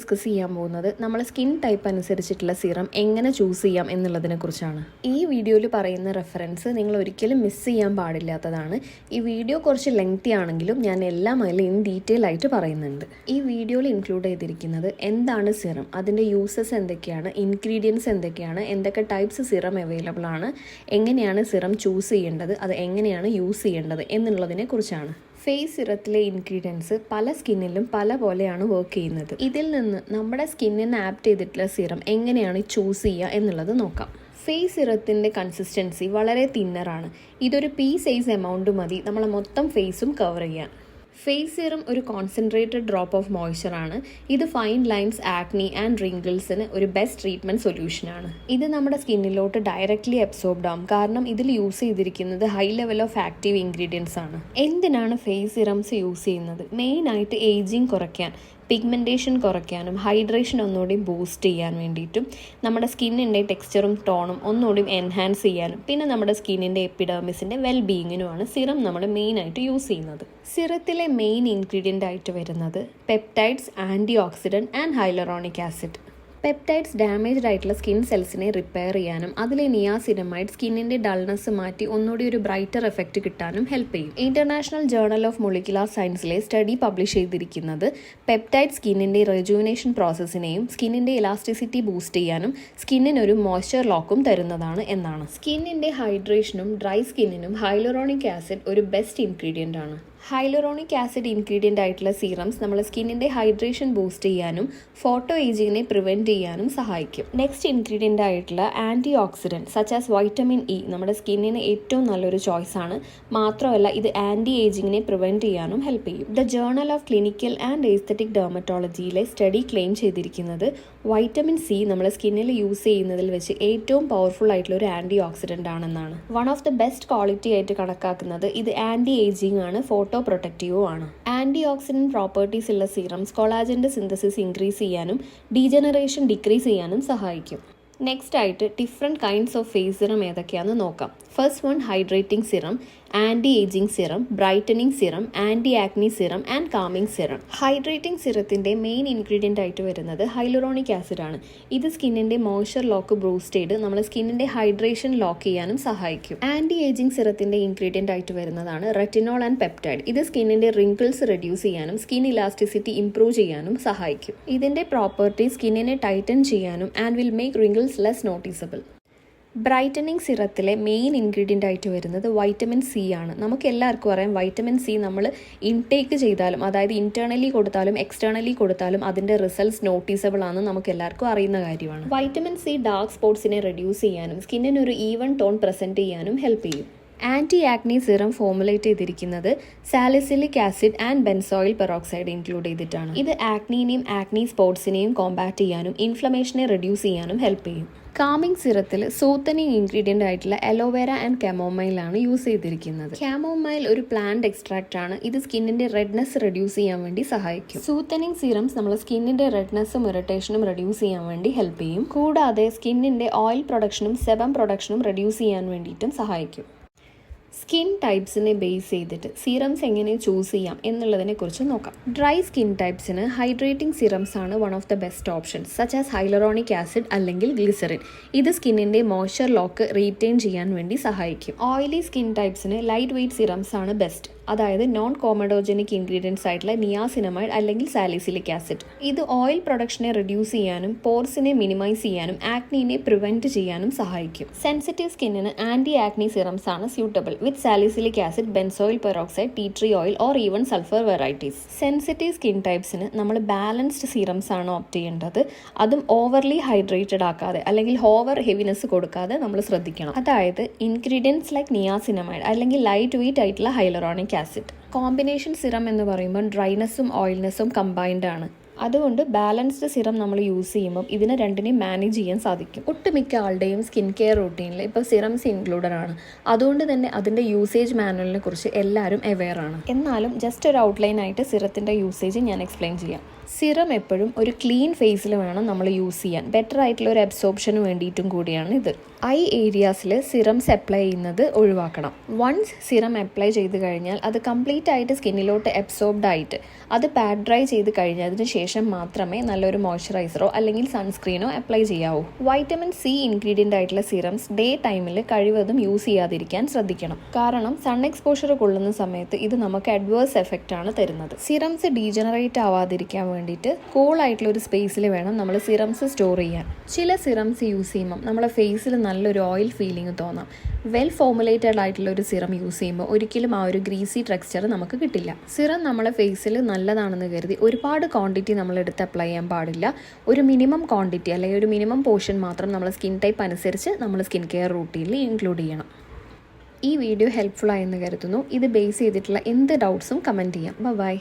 Discuss ചെയ്യാൻ പോകുന്നത് നമ്മൾ സ്കിൻ ടൈപ്പ് അനുസരിച്ചിട്ടുള്ള സീറം എങ്ങനെ ചൂസ് ചെയ്യാം എന്നുള്ളതിനെ കുറിച്ചാണ്. ഈ വീഡിയോയിൽ പറയുന്ന റെഫറൻസ് നിങ്ങൾ ഒരിക്കലും മിസ് ചെയ്യാൻ പാടില്ലാത്തതാണ്. ഈ വീഡിയോ കുറച്ച് ലെങ്തി ആണെങ്കിലും ഞാൻ എല്ലാം അതിൽ ഇൻ ഡീറ്റെയിൽ ആയിട്ട് പറയുന്നുണ്ട്. ഈ വീഡിയോയിൽ ഇൻക്ലൂഡ് ചെയ്തിരിക്കുന്നത് എന്താണ് സിറം അതിന്റെ യൂസസ് എന്തൊക്കെയാണ്? ഇൻഗ്രീഡിയൻസ് എന്തൊക്കെയാണ്? എന്തൊക്കെ ടൈപ്സ് സിറം അവൈലബിൾ ആണ്? എങ്ങനെയാണ് സിറം ചൂസ് ചെയ്യേണ്ടത്? അത് എങ്ങനെയാണ് യൂസ് ചെയ്യേണ്ടത്? എന്നുള്ളതിനെ കുറിച്ചാണ്. ഫേസ് സിറത്തിലെ ഇൻഗ്രീഡിയൻസ് പല സ്കിന്നിലും പല പോലെയാണ് വർക്ക് ചെയ്യുന്നത്. ഇതിൽ നിന്ന് നമ്മുടെ സ്കിന്നിന് ആപ്റ്റ് ചെയ്തിട്ടുള്ള സിറം എങ്ങനെയാണ് ചൂസ് ചെയ്യുക എന്നുള്ളത് നോക്കാം. ഫേസ് സിറത്തിന്റെ കൺസിസ്റ്റൻസി വളരെ തിന്നറാണ് ഇതൊരു പീ സൈസ് എമൗണ്ട് മതി. നമ്മളെ മൊത്തം ഫേസും കവർ ചെയ്യാൻ. ഫേസ് സീറം ഒരു കോൺസെൻട്രേറ്റഡ് ഡ്രോപ്പ് ഓഫ് മോയ്സ്ചറാണ് ഇത് ഫൈൻ ലൈൻസ് ആക്നി ആൻഡ് റിങ്കിൾസിന് ഒരു ബെസ്റ്റ് ട്രീറ്റ്മെന്റ് സൊല്യൂഷനാണ് ഇത് നമ്മുടെ സ്കിന്നിലോട്ട് ഡയറക്റ്റ്ലി അബ്സോർബ്ഡ് ആവും. കാരണം ഇതിൽ യൂസ് ചെയ്തിരിക്കുന്നത് high level of active ingredients ആണ്. എന്തിനാണ് ഫേസ് സിറംസ് യൂസ് ചെയ്യുന്നത്? മെയിനായിട്ട് ഏജിങ് കുറയ്ക്കാൻ. പിഗ്മെന്റേഷൻ കുറയ്ക്കാനും ഹൈഡ്രേഷൻ ഒന്നുകൂടി ബൂസ്റ്റ് ചെയ്യാൻ വേണ്ടിയിട്ടും നമ്മുടെ സ്കിന്നിന്റെ ടെക്സ്ചറും ടോണും ഒന്നുകൂടി എൻഹാൻസ് ചെയ്യാനും പിന്നെ നമ്മുടെ സ്കിന്നിന്റെ എപ്പിഡേമിസിന്റെ വെൽ ബീയിങ്ങിനുമാണ് സിറം നമ്മൾ മെയിനായിട്ട് യൂസ് ചെയ്യുന്നത്. സിറത്തിലെ മെയിൻ ഇൻഗ്രീഡിയന്റ് ആയിട്ട് വരുന്നത് peptides antioxidant and hyaluronic acid peptides damaged ആയിട്ടുള്ള സ്കിൻ സെൽസിനെ റിപ്പയർ ചെയ്യാനും അതിലെ നിയാസിനമൈഡ് സ്കിന്നിന്റെ ഡൾനെസ് മാറ്റി ഒന്നുകൂടി ഒരു ബ്രൈറ്റർ എഫക്റ്റ് കിട്ടാനും ഹെൽപ്പ് ചെയ്യും. ഇന്റർനാഷണൽ ജേർണൽ ഓഫ് മൊളിക്കുലാർ സയൻസിലെ സ്റ്റഡി പബ്ലിഷ് ചെയ്തിരിക്കുന്നത് പെപ്റ്റൈഡ് സ്കിന്നിന്റെ റെജുവിനേഷൻ പ്രോസസ്സിനെയും സ്കിന്നിന്റെ ഇലാസ്റ്റിസിറ്റി ബൂസ്റ്റ് ചെയ്യാനും സ്കിന്നിന് ഒരു മോയ്സ്ചർ ലോക്കും തരുന്നതാണ് എന്നാണ്. സ്കിന്നിന്റെ ഹൈഡ്രേഷനും ഡ്രൈ സ്കിന്നിനും ഹൈലോറോണിക് ആസിഡ് ഒരു ബെസ്റ്റ് ഇൻഗ്രീഡിയന്റ് ആണ്. ഹൈലറോണിക് ആസിഡ് ഇൻഗ്രീഡിയന്റ് ആയിട്ടുള്ള സീറംസ് നമ്മളെ സ്കിന്നിന്റെ ഹൈഡ്രേഷൻ ബൂസ്റ്റ് ചെയ്യാനും ഫോട്ടോ ഏജിങ്ങിനെ പ്രിവെന്റ് ചെയ്യാനും സഹായിക്കും. നെക്സ്റ്റ് ഇൻഗ്രീഡിയന്റ് ആയിട്ടുള്ള antioxidant such as vitamin E നമ്മുടെ സ്കിന്നിന് ഏറ്റവും നല്ലൊരു ചോയ്സ് ആണ്. മാത്രമല്ല ഇത് ആന്റി ഏജിങ്ങിനെ പ്രിവെന്റ് ചെയ്യാനും ഹെൽപ്പ് ചെയ്യും. The Journal of Clinical and Aesthetic ഡെർമറ്റോളജിയിലെ study claim ചെയ്തിരിക്കുന്നത് വൈറ്റമിൻ സി നമ്മുടെ സ്കിന്നിൽ യൂസ് ചെയ്യുന്നതിൽ വെച്ച് ഏറ്റവും പവർഫുൾ ആയിട്ടുള്ള ഒരു ആന്റി ഓക്സിഡന്റ് ആണെന്നാണ്. One of the best quality ആയിട്ട് കണക്കാക്കുന്നത് ഇത് ആന്റി ഏജിങ് ആണ്. ഫോട്ടോ പ്രൊട്ടക്റ്റീവും ആണ് ആന്റി ഓക്സിഡന്റ് പ്രോപ്പർട്ടീസ് ഉള്ള സീറംസ് കൊളാജന്റെ സിന്തസിസ് ഇൻക്രീസ് ചെയ്യാനും ഡീജനറേഷൻ ഡിക്രീസ് ചെയ്യാനും സഹായിക്കും. നെക്സ്റ്റ് ആയിട്ട് different kinds of face serum ഏതൊക്കെയാണെന്ന് നോക്കാം. First one hydrating serum anti ageing serum brightening serum anti acne serum and calming serum hydrating സിറത്തിന്റെ main ingredient ആയിട്ട് വരുന്നത് ഹൈലുറോണിക് ആസിഡ് ആണ്. ഇത് സ്കിന്നിന്റെ മോയ്സ്ചർ ലോക്ക് ബ്രൂസ്റ്റ് ചെയ്ത് നമ്മുടെ സ്കിന്നിന്റെ ഹൈഡ്രേഷൻ ലോക്ക് ചെയ്യാനും സഹായിക്കും. ആന്റി ഏജിംഗ് സിറത്തിന്റെ ഇൻഗ്രീഡിയന്റ് ആയിട്ട് വരുന്നതാണ് റെറ്റിനോൾ ആൻഡ് പെപ്റ്റൈഡ് ഇത് സ്കിന്നിന്റെ റിങ്കിൾസ് റെഡ്യൂസ് ചെയ്യാനും സ്കിൻ ഇലാസ്റ്റിസിറ്റി ഇംപ്രൂവ് ചെയ്യാനും സഹായിക്കും. ഇതിന്റെ പ്രോപ്പർട്ടി സ്കിന്നിനെ ടൈറ്റൻ ചെയ്യാനും and will make wrinkles less noticeable brightening സിറത്തിലെ main ingredient ആയിട്ട് വരുന്നത് വൈറ്റമിൻ സി ആണ്. നമുക്ക് എല്ലാവർക്കും അറിയാം വൈറ്റമിൻ സി നമ്മൾ ഇൻടേക്ക് ചെയ്താലും അതായത് ഇന്റേർണലി കൊടുത്താലും എക്സ്റ്റേർണലി കൊടുത്താലും അതിന്റെ റിസൾട്ട്സ് നോട്ടീസബിൾ ആണെന്ന് നമുക്ക് എല്ലാവർക്കും അറിയുന്ന കാര്യമാണ്. വൈറ്റമിൻ സി ഡാർക്ക് സ്പോട്ട്സിനെ റെഡ്യൂസ് ചെയ്യാനും സ്കിന്നിന് ഒരു ഈവൻ ടോൺ പ്രസന്റ് ചെയ്യാനും ഹെൽപ്പ് ചെയ്യും. ആന്റി ആക്നി സിറം ഫോമുലേറ്റ് ചെയ്തിരിക്കുന്നത് salicylic acid and benzoyl peroxide include ചെയ്തിട്ടാണ്. ഇത് ആക്നീനെയും ആക്നി സ്പോട്സിനെയും കോമ്പാക്ട് ചെയ്യാനും ഇൻഫ്ലമേഷനെ റെഡ്യൂസ് ചെയ്യാനും ഹെൽപ്പ് ചെയ്യും. കാമിംഗ് സിറത്തിൽ സൂത്തനിങ് ഇൻഗ്രീഡിയന്റ് ആയിട്ടുള്ള അലോവേര ആൻഡ് കാമോമൈലാണ് യൂസ് ചെയ്തിരിക്കുന്നത്. കാമോമൈൽ ഒരു പ്ലാന്റ് എക്സ്ട്രാക്റ്റ് ആണ്. ഇത് സ്കിന്നിന്റെ റെഡ്നെസ് റെഡ്യൂസ് ചെയ്യാൻ വേണ്ടി സഹായിക്കും. സൂത്തനിങ് സിറംസ് നമ്മൾ സ്കിന്നിന്റെ റെഡ്നെസ്സും ഇറിറ്റേഷനും റെഡ്യൂസ് ചെയ്യാൻ വേണ്ടി ഹെൽപ്പ് ചെയ്യും. കൂടാതെ സ്കിന്നിന്റെ ഓയിൽ പ്രൊഡക്ഷനും സെബം പ്രൊഡക്ഷനും റെഡ്യൂസ് ചെയ്യാൻ വേണ്ടിയിട്ടും സഹായിക്കും. സ്കിൻ ടൈപ്സിനെ ബേസ് ചെയ്തിട്ട് സീറംസ് എങ്ങനെ ചൂസ് ചെയ്യാം എന്നുള്ളതിനെ കുറിച്ച് നോക്കാം. ഡ്രൈ സ്കിൻ ടൈപ്സിന് ഹൈഡ്രേറ്റിംഗ് സിറംസ് ആണ് one of the best options such as hyaluronic acid അല്ലെങ്കിൽ ഗ്ലിസറിൻ ഇത് സ്കിന്നിന്റെ മോയ്സ്ചർ ലോക്ക് റീറ്റെയിൻ ചെയ്യാൻ വേണ്ടി സഹായിക്കും. ഓയിലി സ്കിൻ ടൈപ്സിന് ലൈറ്റ് വെയ്റ്റ് സിറംസ് ആണ് ബെസ്റ്റ് അതായത് നോൺ കോമഡോജനിക് ഇൻഗ്രീഡിയൻസ് ആയിട്ടുള്ള നിയാസിനമൈഡ് അല്ലെങ്കിൽ സാലിസിലിക് ആസിഡ് ഇത് ഓയിൽ പ്രൊഡക്ഷനെ റിഡ്യൂസ് ചെയ്യാനും പോർസിനെ മിനിമൈസ് ചെയ്യാനും ആക്നീനെ പ്രിവെന്റ് ചെയ്യാനും സഹായിക്കും. സെൻസിറ്റീവ് സ്കിന്നിന് ആന്റി ആക്നി സിറംസ് ആണ് suitable with salicylic acid benzoyl peroxide tea tree oil or even sulphur varieties sensitive skin ടൈപ്സിന് നമ്മൾ ബാലൻസ്ഡ് സിറംസ് ആണ് ഓപ്റ്റ് ചെയ്യേണ്ടത്. അതും ഓവർലി ഹൈഡ്രേറ്റഡ് ആക്കാതെ അല്ലെങ്കിൽ ഓവർ ഹെവിനെസ് കൊടുക്കാതെ നമ്മൾ ശ്രദ്ധിക്കണം. അതായത് ഇൻഗ്രീഡിയൻസ് ലൈക് നിയാസിനമൈഡ് അല്ലെങ്കിൽ ലൈറ്റ് വെയിറ്റ് ആയിട്ടുള്ള ഹൈലറോണിക് ആസിഡ് കോമ്പിനേഷൻ സിറം എന്ന് പറയുമ്പോൾ ഡ്രൈനെസ്സും ഓയിൽനെസ്സും കമ്പൈൻഡ് ആണ്. അതുകൊണ്ട് ബാലൻസ്ഡ് സിറം നമ്മൾ യൂസ് ചെയ്യുമ്പോൾ ഇതിനെ രണ്ടിനെയും മാനേജ് ചെയ്യാൻ സാധിക്കും. ഒട്ടുമിക്ക ആളുടെയും സ്കിൻ കെയർ റൂട്ടീനിൽ ഇപ്പോൾ സിറംസ് ഇൻക്ലൂഡഡ് ആണ്. അതുകൊണ്ട് തന്നെ അതിന്റെ യൂസേജ് മാനുവലിനെ കുറിച്ച് എല്ലാവരും അവെയർ ആണ്. എന്നാലും ജസ്റ്റ് ഒരു ഔട്ട്ലൈൻ ആയിട്ട് സിറത്തിന്റെ യൂസേജ് ഞാൻ എക്സ്പ്ലെയിൻ ചെയ്യാം. സിറം എപ്പോഴും ഒരു ക്ലീൻ ഫേസിൽ വേണം നമ്മൾ യൂസ് ചെയ്യാൻ. ബെറ്റർ ആയിട്ടുള്ള ഒരു അബ്സോർപ്ഷന് വേണ്ടിയിട്ടും കൂടിയാണ് ഇത്. ഐ ഏരിയാസിൽ സിറംസ് അപ്ലൈ ചെയ്യുന്നത് ഒഴിവാക്കണം. വൺസ് സിറം അപ്ലൈ ചെയ്ത് കഴിഞ്ഞാൽ അത് കംപ്ലീറ്റ് ആയിട്ട് സ്കിന്നിലോട്ട് അബ്സോർബ്ഡ് ആയിട്ട് അത് പാഡ് ഡ്രൈ ചെയ്ത് കഴിഞ്ഞതിന് ശേഷം മാത്രമേ നല്ലൊരു മോയ്സ്ചറൈസറോ അല്ലെങ്കിൽ സൺസ്ക്രീനോ അപ്ലൈ ചെയ്യാവൂ. വൈറ്റമിൻ സി ഇൻഗ്രീഡിയന്റ് ആയിട്ടുള്ള സിറംസ് ഡേ ടൈമിൽ കഴിവതും യൂസ് ചെയ്യാതിരിക്കാൻ ശ്രദ്ധിക്കണം. കാരണം സൺ എക്സ്പോഷർ കൊള്ളുന്ന സമയത്ത് ഇത് നമുക്ക് അഡ്വേഴ്സ് എഫക്റ്റ് ആണ് തരുന്നത്. സിറംസ് ഡീജനറേറ്റ് ആവാതിരിക്കാൻ വേണ്ടിയിട്ട് കൂൾ ആയിട്ടുള്ള ഒരു സ്പേസിൽ വേണം നമ്മൾ സിറംസ് സ്റ്റോർ ചെയ്യാൻ. ചില സിറംസ് യൂസ് ചെയ്യുമ്പം നമ്മുടെ ഫേസിൽ നല്ലൊരു ഓയിൽ ഫീലിംഗ് തോന്നാം. വെൽ ഫോമുലേറ്റഡ് ആയിട്ടുള്ള ഒരു സിറം യൂസ് ചെയ്യുമ്പോൾ ഒരിക്കലും ആ ഒരു ഗ്രീസി ടെക്സ്ചർ നമുക്ക് കിട്ടില്ല. സിറം നമ്മളെ ഫേസിൽ നല്ലതാണെന്ന് കരുതി ഒരുപാട് ക്വാണ്ടിറ്റി നമ്മൾ എടുത്ത് അപ്ലൈ ചെയ്യാൻ പാടില്ല. ഒരു മിനിമം ക്വാണ്ടിറ്റി അല്ലെങ്കിൽ ഒരു മിനിമം പോർഷൻ മാത്രം നമ്മൾ സ്കിൻ ടൈപ്പ് അനുസരിച്ച് നമ്മൾ സ്കിൻ കെയർ റൂട്ടീനിൽ ഇൻക്ലൂഡ് ചെയ്യണം. ഈ വീഡിയോ ഹെൽപ്ഫുൾ ആയെന്ന് കരുതുന്നു. ഇത് ബേസ് ചെയ്തിട്ടുള്ള എന്ത് ഡൗട്ട്സും കമന്റ് ചെയ്യാം. ബൈ